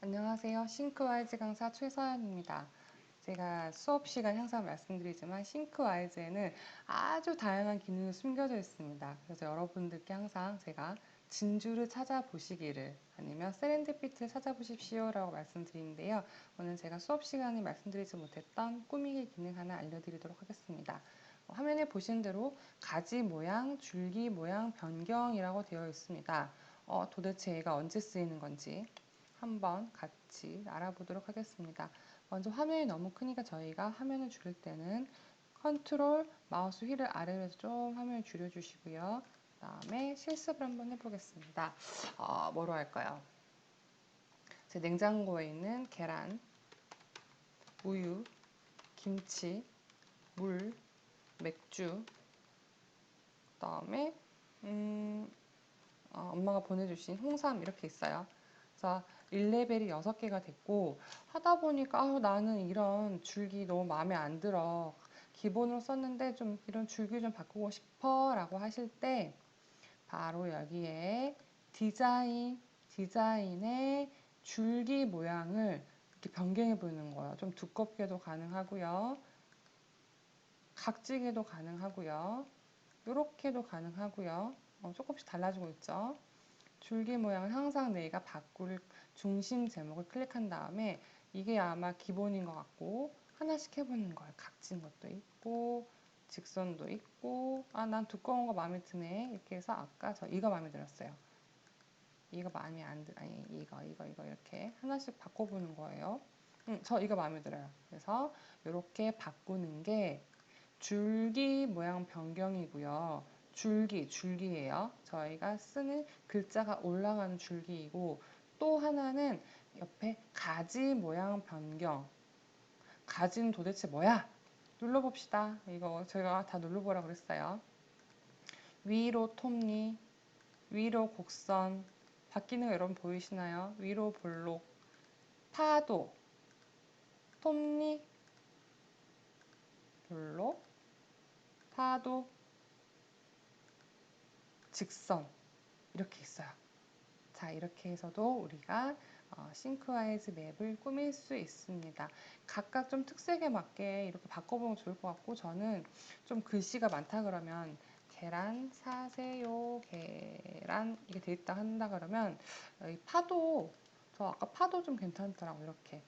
안녕하세요. 싱크와이즈 강사 최서연입니다. 제가 수업 시간 항상 말씀드리지만 싱크와이즈에는 아주 다양한 기능이 숨겨져 있습니다. 그래서 여러분들께 항상 제가 진주를 찾아보시기를 아니면 세렌디피트를 찾아보십시오라고 말씀드리는데요. 오늘 제가 수업 시간에 말씀드리지 못했던 꾸미기 기능 하나 알려드리도록 하겠습니다. 어, 화면에 보신 대로 가지 모양, 줄기 모양 변경이라고 되어 있습니다. 어, 도대체 얘가 언제 쓰이는 건지 한번 같이 알아보도록 하겠습니다. 먼저 화면이 너무 크니까 저희가 화면을 줄일 때는 컨트롤 마우스 휠을 아래로 해서 좀 화면을 줄여주시고요. 그 다음에 실습을 한번 해보겠습니다. 어, 뭐로 할까요? 제 냉장고에 있는 계란, 우유, 김치, 물, 맥주, 그 다음에 음, 어, 엄마가 보내주신 홍삼 이렇게 있어요. 그래서 1레벨이 6개가 됐고 하다 보니까 아, 나는 이런 줄기 너무 마음에 안 들어. 기본으로 썼는데 좀 이런 줄기 좀 바꾸고 싶어 라고 하실 때 바로 여기에 디자인, 디자인의 줄기 모양을 이렇게 변경해 보는 거예요. 좀 두껍게도 가능하고요. 각지게도 가능하고요. 이렇게도 가능하고요. 어, 조금씩 달라지고 있죠. 줄기 모양을 항상 내가 바꿀 중심 제목을 클릭한 다음에 이게 아마 기본인 것 같고 하나씩 해보는 거예요. 각진 것도 있고 직선도 있고 아 난 두꺼운 거 마음에 드네 이렇게 해서 아까 저 이거 마음에 들었어요. 이거 마음에 안 들, 아니 이거 이거 이거 이렇게 하나씩 바꿔보는 거예요. 음, 저 이거 마음에 들어요. 그래서 이렇게 바꾸는 게 줄기 모양 변경이고요. 줄기, 줄기예요. 저희가 쓰는 글자가 올라가는 줄기이고 또 하나는 옆에 가지 모양 변경. 가지는 도대체 뭐야? 눌러봅시다. 이거 제가 다 눌러보라 그랬어요. 위로 톱니, 위로 곡선, 바뀌는 거 여러분 보이시나요? 위로 볼록, 파도, 톱니, 볼록, 파도, 직선 이렇게 있어요. 자 이렇게 해서도 우리가 어, 싱크와이즈 맵을 꾸밀 수 있습니다. 각각 좀 특색에 맞게 이렇게 바꿔보면 좋을 것 같고 저는 좀 글씨가 많다 그러면 계란 사세요 계란 이게 돼 있다 한다 그러면 이 파도 저 아까 파도 좀 괜찮더라고 이렇게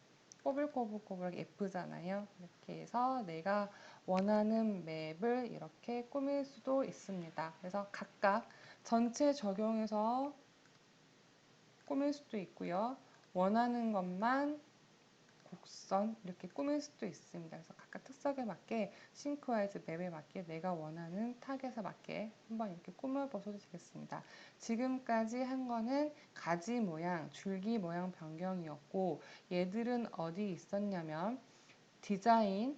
꼬불꼬불꼬불 예쁘잖아요. 이렇게 해서 내가 원하는 맵을 이렇게 꾸밀 수도 있습니다. 그래서 각각 전체 적용해서 꾸밀 수도 있고요. 원하는 것만 곡선 이렇게 꾸밀 수도 있습니다. 그래서 각각 특색에 맞게 싱크와이즈 맵에 맞게 내가 원하는 타겟에 맞게 한번 이렇게 꾸며보셔도 되겠습니다. 지금까지 한 거는 가지 모양, 줄기 모양 변경이었고 얘들은 어디 있었냐면 디자인의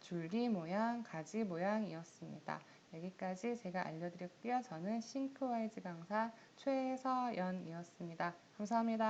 줄기 모양, 가지 모양이었습니다. 여기까지 제가 알려드렸고요. 저는 싱크와이즈 강사 최서연이었습니다. 감사합니다.